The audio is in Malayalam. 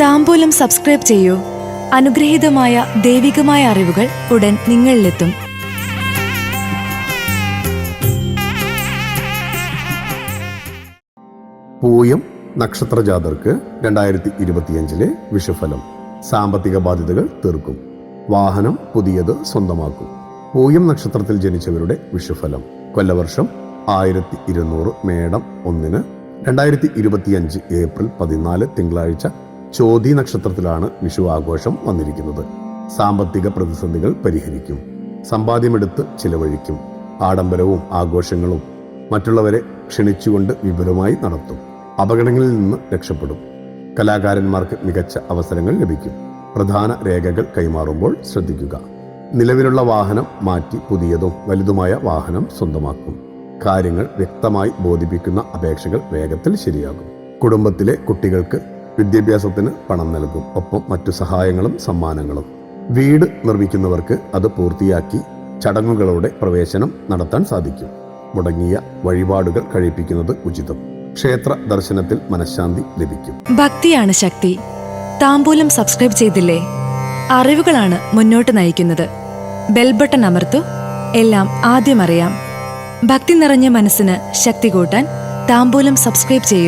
താമ്പൂലം സബ്സ്ക്രൈബ് ചെയ്യൂ. അനുഗ്രഹീതമായ ദൈവികമായ അറിവുകൾ ഉടൻ നിങ്ങളിലെത്തും. പൂയം നക്ഷത്രജാതർക്ക് രണ്ടായിരത്തി ഇരുപത്തിയഞ്ചിലെ വിഷഫലം. സാമ്പത്തിക ബാധ്യതകൾ തീർക്കും. വാഹനം പുതിയത് സ്വന്തമാക്കും. പൂയം നക്ഷത്രത്തിൽ ജനിച്ചവരുടെ വിഷുഫലം. കൊല്ലവർഷം ആയിരത്തി ഇരുന്നൂറ് മേടം ഒന്നിന് രണ്ടായിരത്തി ഇരുപത്തിയഞ്ച് ഏപ്രിൽ പതിനാല് തിങ്കളാഴ്ച ചോതി നക്ഷത്രത്തിലാണ് വിഷു ആഘോഷം വന്നിരിക്കുന്നത്. സാമ്പത്തിക പ്രതിസന്ധികൾ പരിഹരിക്കും. സമ്പാദ്യമെടുത്ത് ചിലവഴിക്കും. ആഡംബരവും ആഘോഷങ്ങളും മറ്റുള്ളവരെ ക്ഷണിച്ചുകൊണ്ട് വിപുലമായി നടത്തും. അപകടങ്ങളിൽ നിന്ന് രക്ഷപ്പെടും. കലാകാരന്മാർക്ക് മികച്ച അവസരങ്ങൾ ലഭിക്കും. പ്രധാന രേഖകൾ കൈമാറുമ്പോൾ ശ്രദ്ധിക്കുക. നിലവിലുള്ള വാഹനം മാറ്റി പുതിയതും വലുതുമായ വാഹനം സ്വന്തമാക്കും. കാര്യങ്ങൾ വ്യക്തമായി ബോധിപ്പിക്കുന്ന അപേക്ഷകൾ വേഗത്തിൽ ശരിയാകും. കുടുംബത്തിലെ കുട്ടികൾക്ക് വിദ്യാഭ്യാസത്തിന് പണം നൽകും. ഒപ്പം മറ്റു സഹായങ്ങളും സമ്മാനങ്ങളും. വീട് നിർമ്മിക്കുന്നവർക്ക് അത് പൂർത്തിയാക്കി ചടങ്ങുകളോടെ പ്രവേശനം നടത്താൻ സാധിക്കും. മുടങ്ങിയ വഴിപാടുകൾ കഴിപ്പിക്കുന്നത് ഉചിതം. ക്ഷേത്ര ദർശനത്തിൽ മനഃശാന്തി ലഭിക്കും. ഭക്തിയാണ് ശക്തി. താമ്പൂലം സബ്സ്ക്രൈബ് ചെയ്തില്ലേ? അറിവുകളാണ് മുന്നോട്ട് നയിക്കുന്നത്. ബെൽബട്ടൺ അമർത്തു. എല്ലാം ആദ്യം അറിയാം. ഭക്തി നിറഞ്ഞ മനസ്സിന് ശക്തി കൂട്ടാൻ താമ്പൂലം സബ്സ്ക്രൈബ് ചെയ്യൂ.